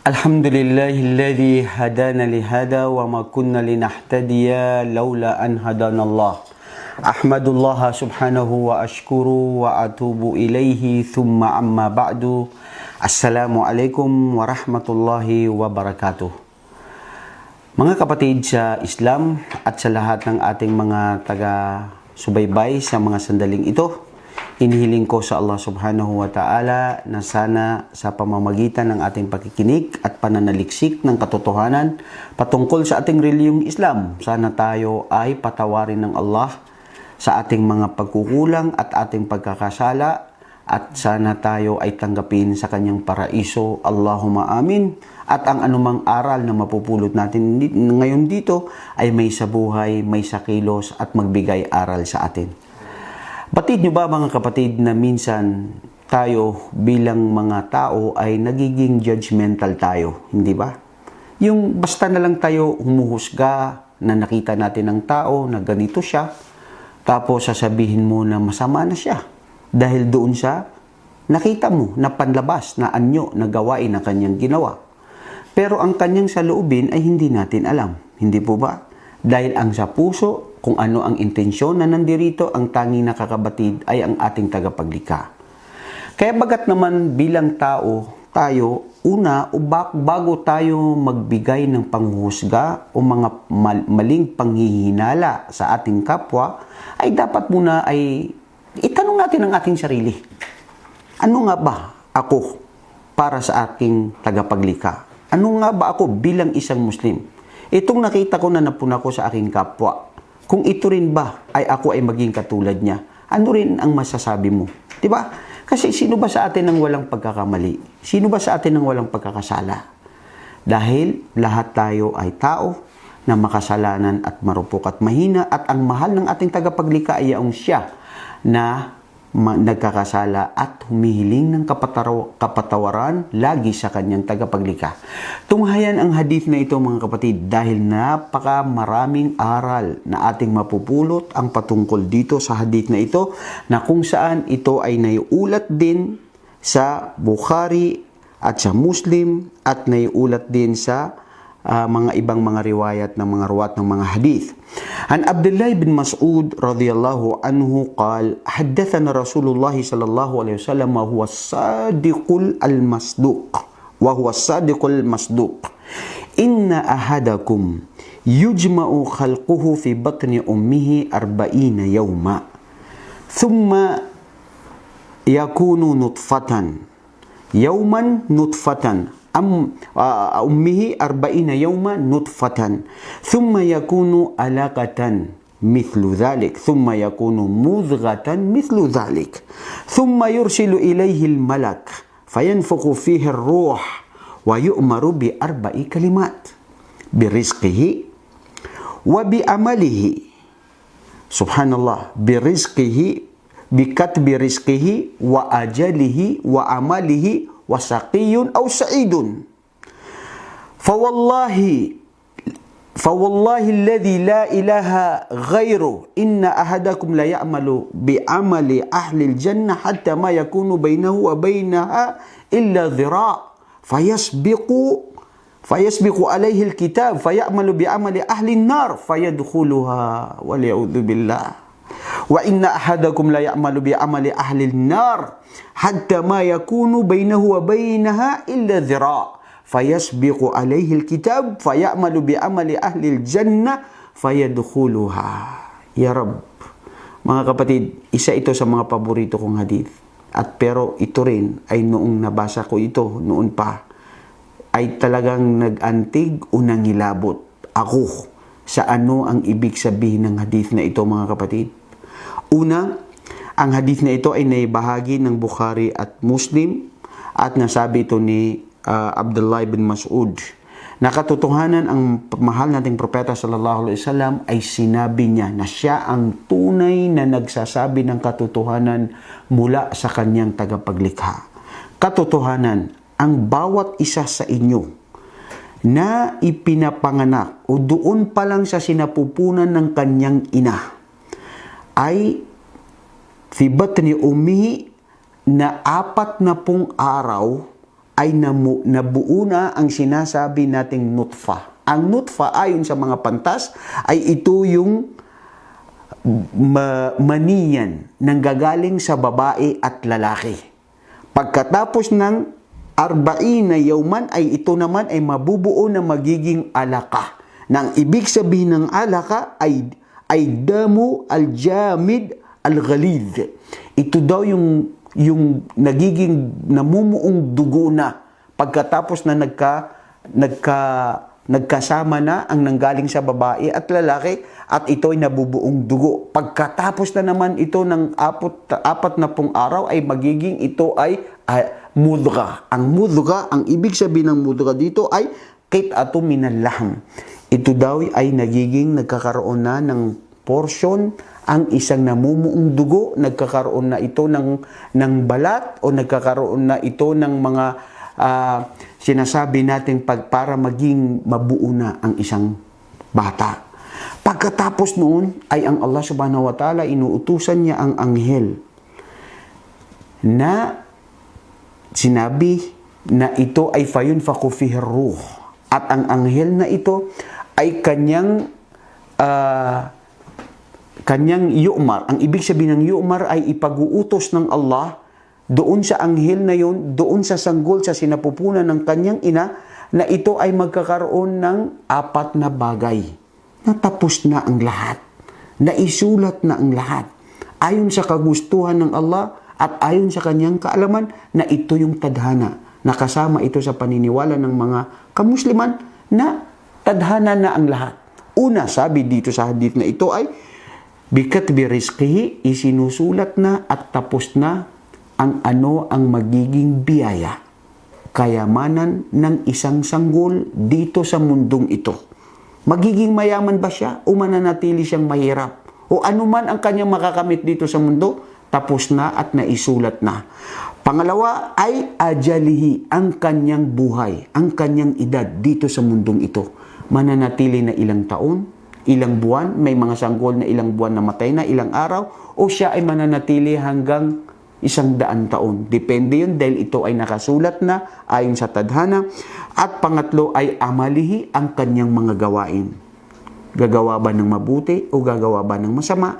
الحمد لله الذي هدانا لهذا وما كنا لنهتدي لولا أن هدانا الله أحمد الله سبحانه وأشكره وأتوب إليه ثم أما بعد السلام عليكم ورحمة الله وبركاته Mga kapatid sa Islam at sa lahat ng ating mga taga-subaybay sa mga sandaling ito, inihiling ko sa Allah subhanahu wa ta'ala na sana sa pamamagitan ng ating pakikinig at pananaliksik ng katotohanan patungkol sa ating reliyong Islam, sana tayo ay patawarin ng Allah sa ating mga pagkukulang at ating pagkakasala at sana tayo ay tanggapin sa kanyang paraiso. Allahumma amin. At ang anumang aral na mapupulot natin ngayon dito ay may sa buhay, may sa kilos at magbigay aral sa atin. Batid nyo ba mga kapatid na minsan tayo bilang mga tao ay nagiging judgmental tayo, hindi ba? Yung basta na lang tayo humuhusga na nakita natin ng tao na ganito siya, tapos sasabihin mo na masama na siya. Dahil doon sa nakita mo na panlabas na anyo na gawain na kanyang ginawa. Pero ang kanyang saloobin ay hindi natin alam. Hindi po ba? Dahil ang sa puso, kung ano ang intensyon na nandirito, ang tanging nakakabatid ay ang ating tagapaglikha. Kaya bagat naman bilang tao, tayo, una, o bak- bago tayo magbigay ng panghuhusga o mga mal- maling panghihinala sa ating kapwa, ay dapat muna ay itanong natin ang ating sarili. Ano nga ba ako para sa aking tagapaglikha? Ano nga ba ako bilang isang Muslim? Itong nakita ko na napuna ko sa aking kapwa, kung ito rin ba ay ako ay maging katulad niya, ano rin ang masasabi mo? 'Di ba? Kasi sino ba sa atin ang walang pagkakamali? Sino ba sa atin ang walang pagkakasala? Dahil lahat tayo ay tao na makasalanan at marupok at mahina at ang mahal ng ating tagapaglikha ay ang siya na nagkakasala at humihiling ng kapatawaran lagi sa kanyang tagapaglikha. Tunghayan ang hadith na ito mga kapatid dahil napaka maraming aral na ating mapupulot ang patungkol dito sa hadith na ito na kung saan ito ay naiulat din sa Bukhari at sa Muslim at naiulat din sa uh, mga ibang mga riwayat ng mga ruwat ng mga hadith. An Abdullah bin Mas'ud radhiyallahu anhu qal haddathana Rasulullah sallallahu alaihi wasallam wa huwa sadiqul al-masduq wa huwa sadiqul masduq. Inna ahadakum yujma'u khalquhu fi batni ummihi 40 yawma. Thumma yakunu nutfatan yawman nutfatan. أم آه، أمه أربعين يوما نطفة. ثم يكون علاقة مثل ذلك. ثم يكون مضغة مثل ذلك. ثم يرسل إليه الملك فينفخ فيه الروح ويؤمر بأربع كلمات برزقه وبعمله سبحان الله برزقه بكتب رزقه وأجله وعمله وسقي أو سعيد. فوالله فوالله الذي لا إله غيره إن أحدكم لا يعمل بعمل أهل الجنة حتى ما يكون بينه وبينها إلا ذراع. فيسبق فيسبق عليه الكتاب فيعمل بعمل أهل النار فيدخلها والعياذ بالله. Wa inna ahadakum la ya'malu bi amali ahli an-nar hatta ma yakunu bainahu wa bainaha illa dhira' fayasbiqu alayhi al-kitab fayamalu bi amali ahli al-jannah fayadkhuluha. Ya Rab, mga kapatid, isa ito sa mga paborito kong hadith. At pero ito rin ay noong nabasa ko ito, noon pa, ay talagang nag-antig o nangilabot ako sa ano ang ibig sabihin ng hadith na ito mga kapatid. Una, ang hadith na ito ay naibahagi ng Bukhari at Muslim at nasabi ito ni ah, Abdullah bin Mas'ud. Nakatotohanan ang mahal nating propeta sallallahu alaihi wasallam ay sinabi niya na siya ang tunay na nagsasabi ng katotohanan mula sa kanyang tagapaglikha. Katotohanan, ang bawat isa sa inyo na ipinapanganak o doon pa lang sa sinapupunan ng kanyang ina ay fi batni ummihi na apat na pong araw ay namu, nabuo na ang sinasabi nating nutfa. Ang nutfa ayon sa mga pantas ay ito yung ma- maniyan nang gagaling sa babae at lalaki. Pagkatapos ng arba'in na yauman ay ito naman ay mabubuo na magiging alaka. Na ang ibig sabihin ng alaka ay ay damu al-jamid al-ghalid. Ito daw yung yung nagiging namumuong dugo na pagkatapos na nagka nagka nagkasama na ang nanggaling sa babae at lalaki at ito ay nabubuong dugo. Pagkatapos na naman ito ng apat, apat na pong araw ay magiging ito ay uh, mudga. Ang mudga, ang ibig sabihin ng mudga dito ay kit ato minalaham. Ito daw ay nagiging nagkakaroon na ng portion ang isang namumuong dugo, nagkakaroon na ito ng, ng balat o nagkakaroon na ito ng mga ah, sinasabi natin pag para maging mabuo na ang isang bata. Pagkatapos noon ay ang Allah subhanahu wa ta'ala inuutusan niya ang anghel na sinabi na ito ay fayun fihi ruh at ang anghel na ito ay kanyang ah, kanyang yu'mar. Ang ibig sabihin ng yu'mar ay ipag-uutos ng Allah doon sa anghel na yon, doon sa sanggol, sa sinapupunan ng kanyang ina, na ito ay magkakaroon ng apat na bagay. Natapos na ang lahat. Naisulat na ang lahat. Ayon sa kagustuhan ng Allah at ayon sa kanyang kaalaman na ito yung tadhana. Nakasama ito sa paniniwala ng mga kamusliman na tadhana na ang lahat. Una, sabi dito sa hadith na ito ay Bikat birizkihi, isinusulat na at tapos na ang ano ang magiging biyaya, kayamanan ng isang sanggol dito sa mundong ito. Magiging mayaman ba siya o mananatili siyang mahirap? O anuman ang kanyang makakamit dito sa mundo, tapos na at naisulat na. Pangalawa ay ajalihi, ang kanyang buhay, ang kanyang edad dito sa mundong ito. Mananatili na ilang taon, ilang buwan, may mga sanggol na ilang buwan na matay na, ilang araw, o siya ay mananatili hanggang isang daan taon. Depende yun dahil ito ay nakasulat na ayon sa tadhana. At pangatlo ay amalihi ang kanyang mga gawain. Gagawa ba ng mabuti o gagawa ba ng masama?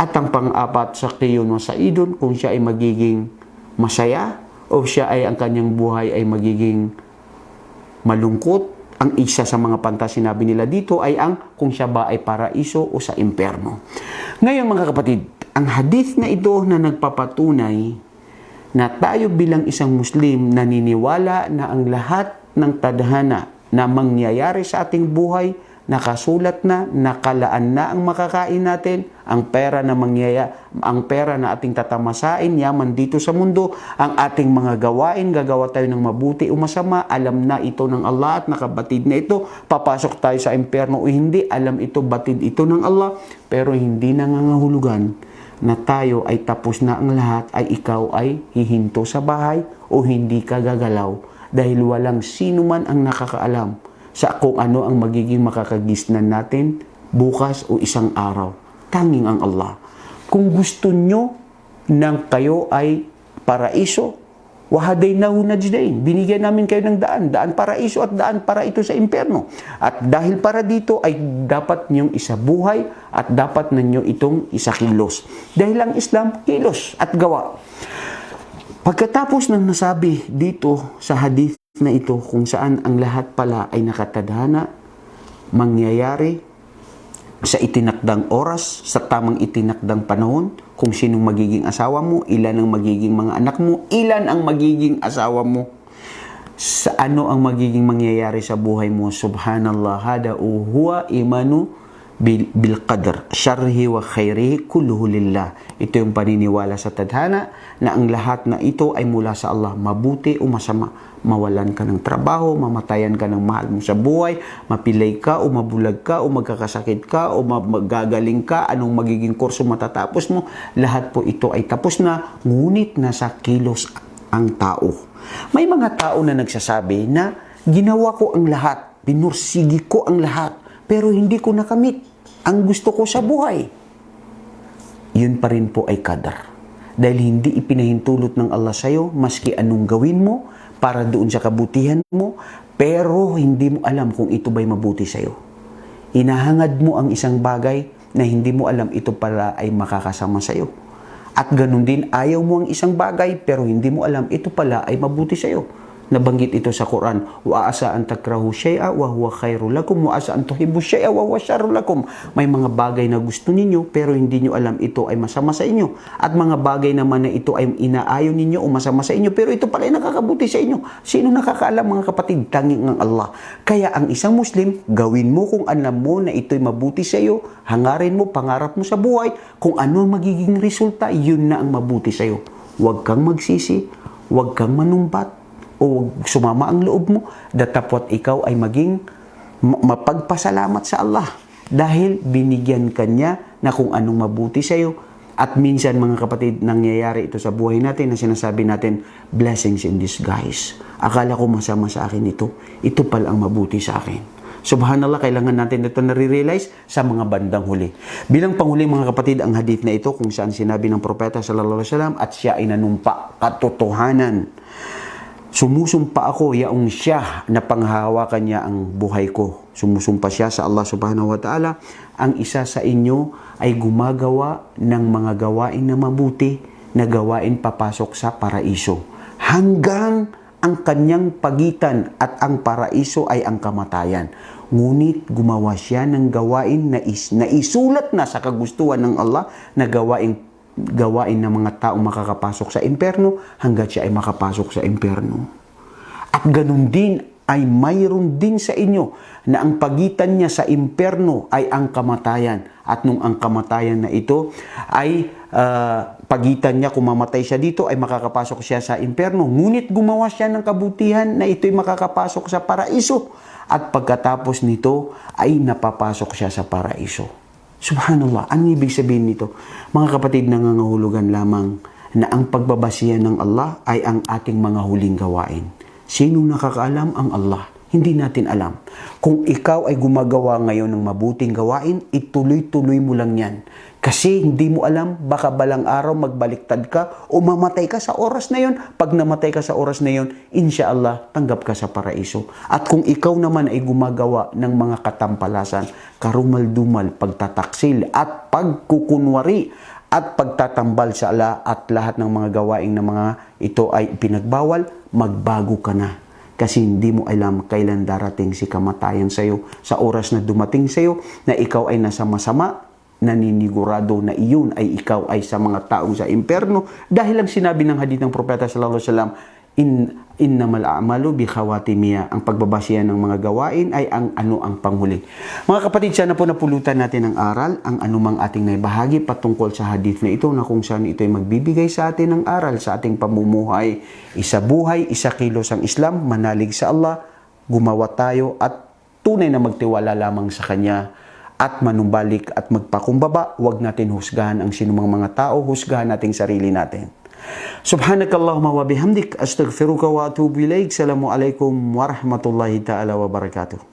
At ang pang-apat sa kiyon sa idon, kung siya ay magiging masaya o siya ay ang kanyang buhay ay magiging malungkot ang isa sa mga pantas sinabi nila dito ay ang kung siya ba ay paraiso o sa imperno. Ngayon mga kapatid, ang hadith na ito na nagpapatunay na tayo bilang isang Muslim naniniwala na ang lahat ng tadhana na mangyayari sa ating buhay nakasulat na, nakalaan na ang makakain natin, ang pera na mangyaya, ang pera na ating tatamasain, yaman dito sa mundo, ang ating mga gawain, gagawa tayo ng mabuti o masama, alam na ito ng Allah at nakabatid na ito, papasok tayo sa imperno o hindi, alam ito, batid ito ng Allah, pero hindi nangangahulugan na tayo ay tapos na ang lahat ay ikaw ay hihinto sa bahay o hindi ka gagalaw. Dahil walang sino man ang nakakaalam sa kung ano ang magiging makakagisnan natin bukas o isang araw. Tanging ang Allah. Kung gusto nyo nang kayo ay paraiso, wahaday na najdain. Binigyan namin kayo ng daan. Daan paraiso at daan para ito sa imperno. At dahil para dito ay dapat ninyong isabuhay at dapat ninyo itong isakilos. Dahil ang Islam, kilos at gawa. Pagkatapos ng nasabi dito sa hadith na ito kung saan ang lahat pala ay nakatadhana, mangyayari sa itinakdang oras, sa tamang itinakdang panahon, kung sinong magiging asawa mo, ilan ang magiging mga anak mo, ilan ang magiging asawa mo, sa ano ang magiging mangyayari sa buhay mo. Subhanallah, hada huwa imanu bil, bil qadr syarhi wa khairihi kulluhu lillah. Ito yung paniniwala sa tadhana na ang lahat na ito ay mula sa Allah. Mabuti o masama mawalan ka ng trabaho mamatayan ka ng mahal mo sa buhay mapilay ka o mabulag ka o magkakasakit ka o magagaling ka anong magiging kurso matatapos mo lahat po ito ay tapos na ngunit nasa kilos ang tao. May mga tao na nagsasabi na ginawa ko ang lahat pinursigi ko ang lahat pero hindi ko nakamit ang gusto ko sa buhay. Yun pa rin po ay kadar. Dahil hindi ipinahintulot ng Allah sa'yo, maski anong gawin mo, para doon sa kabutihan mo, pero hindi mo alam kung ito ba'y mabuti sa'yo. Inahangad mo ang isang bagay na hindi mo alam ito pala ay makakasama sa'yo. At ganun din, ayaw mo ang isang bagay pero hindi mo alam ito pala ay mabuti sa'yo. Nabanggit ito sa Quran, wa asa an takrahu shay'a wa huwa khairu lakum wa asa an tuhibbu shay'a wa huwa syarru lakum. May mga bagay na gusto ninyo pero hindi nyo alam ito ay masama sa inyo. At mga bagay naman na ito ay inaayon ninyo o masama sa inyo pero ito pala ay nakakabuti sa inyo. Sino nakakaalam mga kapatid? Tanging ang Allah. Kaya ang isang Muslim, gawin mo kung alam mo na ito'y mabuti sa iyo, hangarin mo, pangarap mo sa buhay, kung ano ang magiging resulta, yun na ang mabuti sa iyo. Huwag kang magsisi, huwag kang manumbat, o sumama ang loob mo, datapot ikaw ay maging ma- mapagpasalamat sa Allah. Dahil binigyan ka niya na kung anong mabuti sa iyo. At minsan mga kapatid, nangyayari ito sa buhay natin na sinasabi natin, blessings in disguise. Akala ko masama sa akin ito. Ito pala ang mabuti sa akin. Subhanallah, kailangan natin ito nare-realize sa mga bandang huli. Bilang panghuli mga kapatid, ang hadith na ito kung saan sinabi ng propeta sallallahu alaihi wasallam at siya ay nanumpa katotohanan. Sumusumpa ako yaong siya na panghahawakan niya ang buhay ko. Sumusumpa siya sa Allah subhanahu wa ta'ala. Ang isa sa inyo ay gumagawa ng mga gawain na mabuti na gawain papasok sa paraiso. Hanggang ang kanyang pagitan at ang paraiso ay ang kamatayan. Ngunit gumawa siya ng gawain na, is, na isulat na sa kagustuhan ng Allah na gawain gawain ng mga taong makakapasok sa impyerno hanggat siya ay makapasok sa impyerno. At ganun din ay mayroon din sa inyo na ang pagitan niya sa impyerno ay ang kamatayan. At nung ang kamatayan na ito ay ah, pagitan niya kung mamatay siya dito ay makakapasok siya sa impyerno. Ngunit gumawa siya ng kabutihan na ito'y makakapasok sa paraiso. At pagkatapos nito ay napapasok siya sa paraiso. Subhanallah, ano ibig sabihin nito? Mga kapatid, nangangahulugan lamang na ang pagbabasihan ng Allah ay ang ating mga huling gawain. Sino nakakaalam? Ang Allah. Hindi natin alam. Kung ikaw ay gumagawa ngayon ng mabuting gawain, ituloy-tuloy mo lang yan. Kasi hindi mo alam, baka balang araw magbaliktad ka o mamatay ka sa oras na yon. Pag namatay ka sa oras na yon, inshallah, tanggap ka sa paraiso. At kung ikaw naman ay gumagawa ng mga katampalasan, karumal-dumal, pagtataksil at pagkukunwari at pagtatambal sa ala at lahat ng mga gawaing ng mga ito ay pinagbawal, magbago ka na. Kasi hindi mo alam kailan darating si kamatayan sa iyo sa oras na dumating sa iyo na ikaw ay nasa masama, naninigurado na iyon ay ikaw ay sa mga taong sa imperno dahil lang sinabi ng hadith ng propeta sallallahu alaihi wasallam in innamal a'malu bi khawatimiya ang pagbabasihan ng mga gawain ay ang ano ang panghuli. Mga kapatid sana po napulutan natin ang aral. Ang anumang ating naibahagi patungkol sa hadith na ito na kung saan ito ay magbibigay sa atin ng aral sa ating pamumuhay. Isa buhay isa kilos ang Islam manalig sa Allah gumawa tayo at tunay na magtiwala lamang sa Kanya. At manumbalik at magpakumbaba, huwag natin husgahan ang sinumang mga tao, husgahan nating sarili natin. سبحانك اللهم وبحمدك أستغفرك وأتوب إليك السلام عليكم ورحمة الله تعالى وبركاته